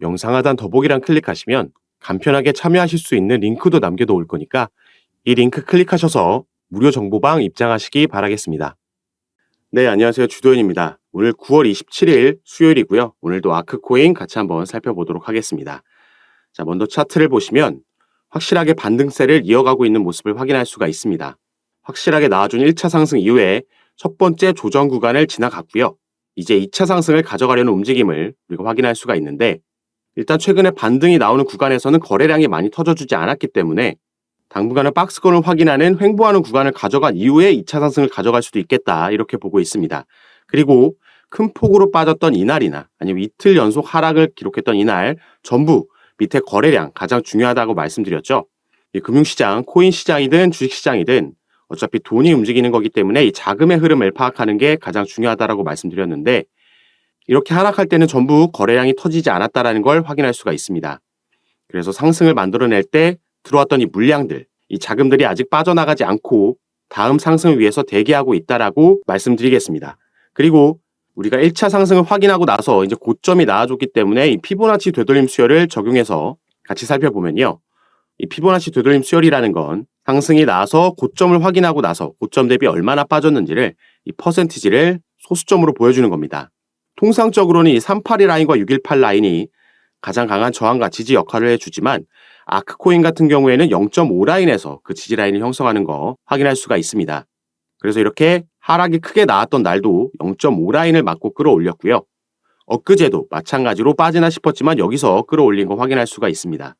영상 하단 더보기란 클릭하시면 간편하게 참여하실 수 있는 링크도 남겨놓을 거니까 이 링크 클릭하셔서 무료 정보방 입장하시기 바라겠습니다. 네, 안녕하세요. 주도현입니다. 오늘 9월 27일 수요일이고요. 오늘도 아크코인 같이 한번 살펴보도록 하겠습니다. 자, 먼저 차트를 보시면 확실하게 반등세를 이어가고 있는 모습을 확인할 수가 있습니다. 확실하게 나와준 1차 상승 이후에 첫 번째 조정 구간을 지나갔고요. 이제 2차 상승을 가져가려는 움직임을 우리가 확인할 수가 있는데 일단 최근에 반등이 나오는 구간에서는 거래량이 많이 터져주지 않았기 때문에 당분간은 박스권을 확인하는 횡보하는 구간을 가져간 이후에 2차 상승을 가져갈 수도 있겠다 이렇게 보고 있습니다. 그리고 큰 폭으로 빠졌던 이날이나 아니면 이틀 연속 하락을 기록했던 이날 전부 밑에 거래량 가장 중요하다고 말씀드렸죠. 이 금융시장, 코인 시장이든 주식 시장이든 어차피 돈이 움직이는 거기 때문에 이 자금의 흐름을 파악하는 게 가장 중요하다라고 말씀드렸는데 이렇게 하락할 때는 전부 거래량이 터지지 않았다라는 걸 확인할 수가 있습니다. 그래서 상승을 만들어낼 때 들어왔던 이 물량들, 이 자금들이 아직 빠져나가지 않고 다음 상승을 위해서 대기하고 있다라고 말씀드리겠습니다. 그리고 우리가 1차 상승을 확인하고 나서 이제 고점이 나와줬기 때문에 이 피보나치 되돌림 수열을 적용해서 같이 살펴보면요. 이 피보나치 되돌림 수열이라는 건 상승이 나서 고점을 확인하고 나서 고점 대비 얼마나 빠졌는지를 이 퍼센티지를 소수점으로 보여주는 겁니다. 통상적으로는 이 382 라인과 618 라인이 가장 강한 저항과 지지 역할을 해주지만 아크코인 같은 경우에는 0.5 라인에서 그 지지 라인을 형성하는 거 확인할 수가 있습니다. 그래서 이렇게 하락이 크게 나왔던 날도 0.5 라인을 맞고 끌어올렸고요. 엊그제도 마찬가지로 빠지나 싶었지만 여기서 끌어올린 거 확인할 수가 있습니다.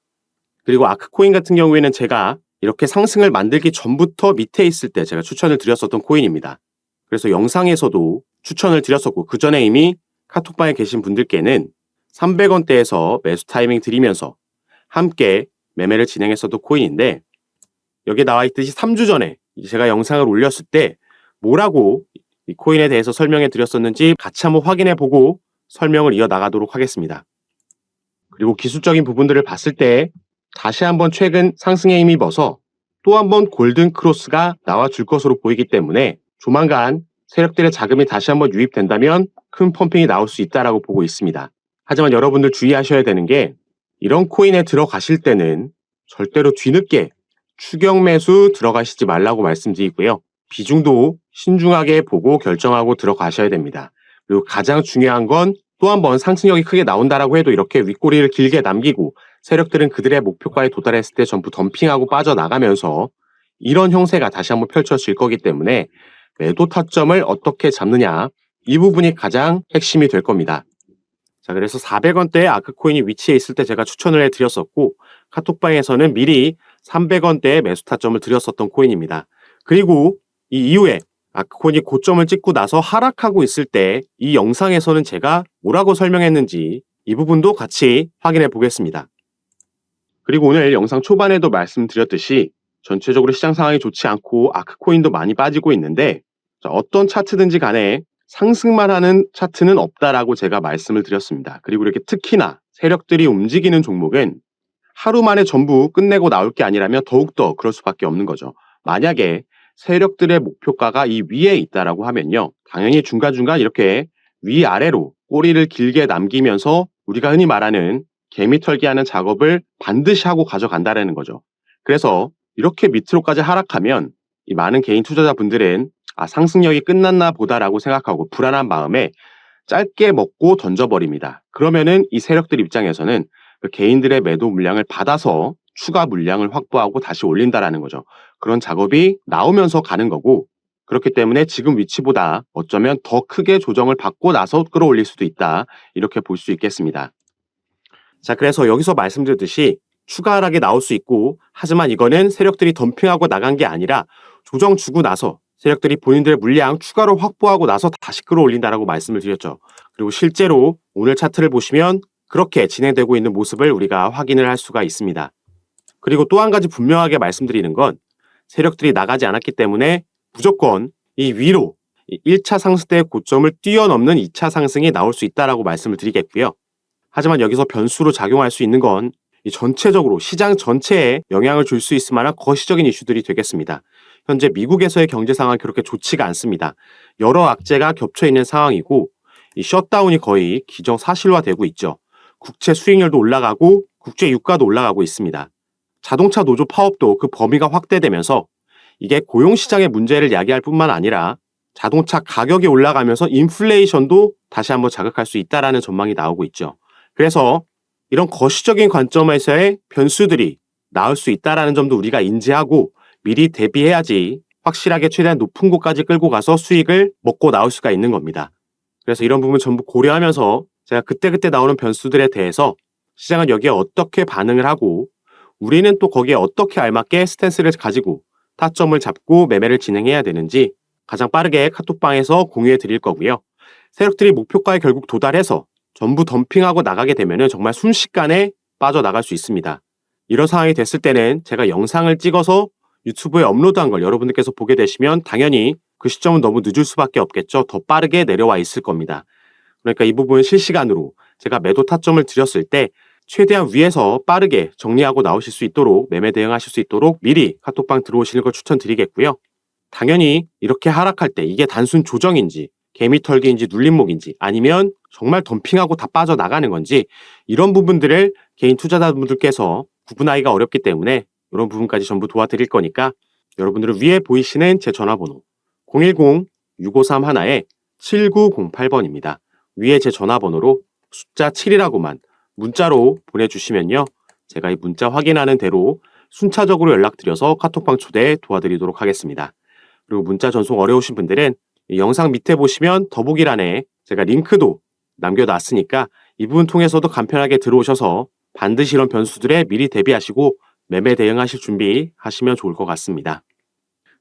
그리고 아크코인 같은 경우에는 제가 이렇게 상승을 만들기 전부터 밑에 있을 때 제가 추천을 드렸었던 코인입니다. 그래서 영상에서도 추천을 드렸었고 그 전에 이미 카톡방에 계신 분들께는 300원대에서 매수 타이밍 드리면서 함께 매매를 진행했었던 코인인데 여기에 나와 있듯이 3주 전에 제가 영상을 올렸을 때 뭐라고 이 코인에 대해서 설명해 드렸었는지 같이 한번 확인해 보고 설명을 이어 나가도록 하겠습니다. 그리고 기술적인 부분들을 봤을 때 다시 한번 최근 상승에 힘입어서 또 한번 골든 크로스가 나와 줄 것으로 보이기 때문에 조만간 세력들의 자금이 다시 한번 유입된다면 큰 펌핑이 나올 수 있다라고 보고 있습니다. 하지만 여러분들 주의하셔야 되는 게 이런 코인에 들어가실 때는 절대로 뒤늦게 추경 매수 들어가시지 말라고 말씀드리고요. 비중도 신중하게 보고 결정하고 들어가셔야 됩니다. 그리고 가장 중요한 건 또 한 번 상승력이 크게 나온다라고 해도 이렇게 윗꼬리를 길게 남기고 세력들은 그들의 목표가에 도달했을 때 전부 덤핑하고 빠져나가면서 이런 형세가 다시 한번 펼쳐질 거기 때문에 매도 타점을 어떻게 잡느냐 이 부분이 가장 핵심이 될 겁니다. 자, 그래서 400원대에 아크코인이 위치해 있을 때 제가 추천을 해드렸었고 카톡방에서는 미리 300원대에 매수 타점을 드렸었던 코인입니다. 그리고 이 이후에 아크코인이 고점을 찍고 나서 하락하고 있을 때 이 영상에서는 제가 뭐라고 설명했는지 이 부분도 같이 확인해 보겠습니다. 그리고 오늘 영상 초반에도 말씀드렸듯이 전체적으로 시장 상황이 좋지 않고 아크코인도 많이 빠지고 있는데 자, 어떤 차트든지 간에 상승만 하는 차트는 없다라고 제가 말씀을 드렸습니다. 그리고 이렇게 특히나 세력들이 움직이는 종목은 하루 만에 전부 끝내고 나올 게 아니라면 더욱더 그럴 수밖에 없는 거죠. 만약에 세력들의 목표가가 이 위에 있다라고 하면요. 당연히 중간중간 이렇게 위아래로 꼬리를 길게 남기면서 우리가 흔히 말하는 개미 털기 하는 작업을 반드시 하고 가져간다라는 거죠. 그래서 이렇게 밑으로까지 하락하면 이 많은 개인 투자자분들은 아, 상승력이 끝났나 보다라고 생각하고 불안한 마음에 짧게 먹고 던져버립니다. 그러면은 이 세력들 입장에서는 그 개인들의 매도 물량을 받아서 추가 물량을 확보하고 다시 올린다라는 거죠. 그런 작업이 나오면서 가는 거고 그렇기 때문에 지금 위치보다 어쩌면 더 크게 조정을 받고 나서 끌어올릴 수도 있다. 이렇게 볼 수 있겠습니다. 자, 그래서 여기서 말씀드렸듯이 추가 하락이 나올 수 있고 하지만 이거는 세력들이 덤핑하고 나간 게 아니라 조정 주고 나서 세력들이 본인들의 물량 추가로 확보하고 나서 다시 끌어올린다라고 말씀을 드렸죠. 그리고 실제로 오늘 차트를 보시면 그렇게 진행되고 있는 모습을 우리가 확인을 할 수가 있습니다. 그리고 또 한 가지 분명하게 말씀드리는 건 세력들이 나가지 않았기 때문에 무조건 이 위로 1차 상승 때 고점을 뛰어넘는 2차 상승이 나올 수 있다라고 말씀을 드리겠고요. 하지만 여기서 변수로 작용할 수 있는 건이 전체적으로 시장 전체에 영향을 줄 수 있을 만한 거시적인 이슈들이 되겠습니다. 현재 미국에서의 경제 상황이 그렇게 좋지가 않습니다. 여러 악재가 겹쳐 있는 상황이고 이 셧다운이 거의 기정사실화되고 있죠. 국채 수익률도 올라가고 국제 유가도 올라가고 있습니다. 자동차 노조 파업도 그 범위가 확대되면서 이게 고용 시장의 문제를 야기할 뿐만 아니라 자동차 가격이 올라가면서 인플레이션도 다시 한번 자극할 수 있다라는 전망이 나오고 있죠. 그래서 이런 거시적인 관점에서의 변수들이 나올 수 있다라는 점도 우리가 인지하고 미리 대비해야지 확실하게 최대한 높은 곳까지 끌고 가서 수익을 먹고 나올 수가 있는 겁니다. 그래서 이런 부분 전부 고려하면서 제가 그때그때 나오는 변수들에 대해서 시장은 여기에 어떻게 반응을 하고 우리는 또 거기에 어떻게 알맞게 스탠스를 가지고 타점을 잡고 매매를 진행해야 되는지 가장 빠르게 카톡방에서 공유해 드릴 거고요. 세력들이 목표가에 결국 도달해서 전부 덤핑하고 나가게 되면 정말 순식간에 빠져나갈 수 있습니다. 이런 상황이 됐을 때는 제가 영상을 찍어서 유튜브에 업로드한 걸 여러분들께서 보게 되시면 당연히 그 시점은 너무 늦을 수밖에 없겠죠. 더 빠르게 내려와 있을 겁니다. 그러니까 이 부분 실시간으로 제가 매도 타점을 드렸을 때 최대한 위에서 빠르게 정리하고 나오실 수 있도록 매매 대응하실 수 있도록 미리 카톡방 들어오시는 걸 추천드리겠고요. 당연히 이렇게 하락할 때 이게 단순 조정인지 개미털기인지 눌림목인지 아니면 정말 덤핑하고 다 빠져나가는 건지 이런 부분들을 개인 투자자분들께서 구분하기가 어렵기 때문에 이런 부분까지 전부 도와드릴 거니까 여러분들은 위에 보이시는 제 전화번호 010-6531 하나에 7908번입니다. 위에 제 전화번호로 숫자 7이라고만 문자로 보내주시면요. 제가 이 문자 확인하는 대로 순차적으로 연락드려서 카톡방 초대 도와드리도록 하겠습니다. 그리고 문자 전송 어려우신 분들은 이 영상 밑에 보시면 더보기란에 제가 링크도 남겨놨으니까 이 부분 통해서도 간편하게 들어오셔서 반드시 이런 변수들에 미리 대비하시고 매매 대응하실 준비 하시면 좋을 것 같습니다.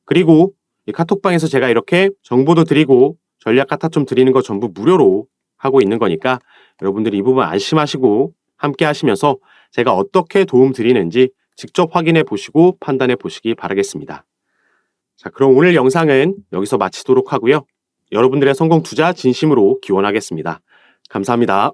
그리고 이 카톡방에서 제가 이렇게 정보도 드리고 전략 카타 좀 드리는 거 전부 무료로 하고 있는 거니까 여러분들이 이 부분 안심하시고 함께 하시면서 제가 어떻게 도움 드리는지 직접 확인해 보시고 판단해 보시기 바라겠습니다. 자, 그럼 오늘 영상은 여기서 마치도록 하고요. 여러분들의 성공 투자 진심으로 기원하겠습니다. 감사합니다.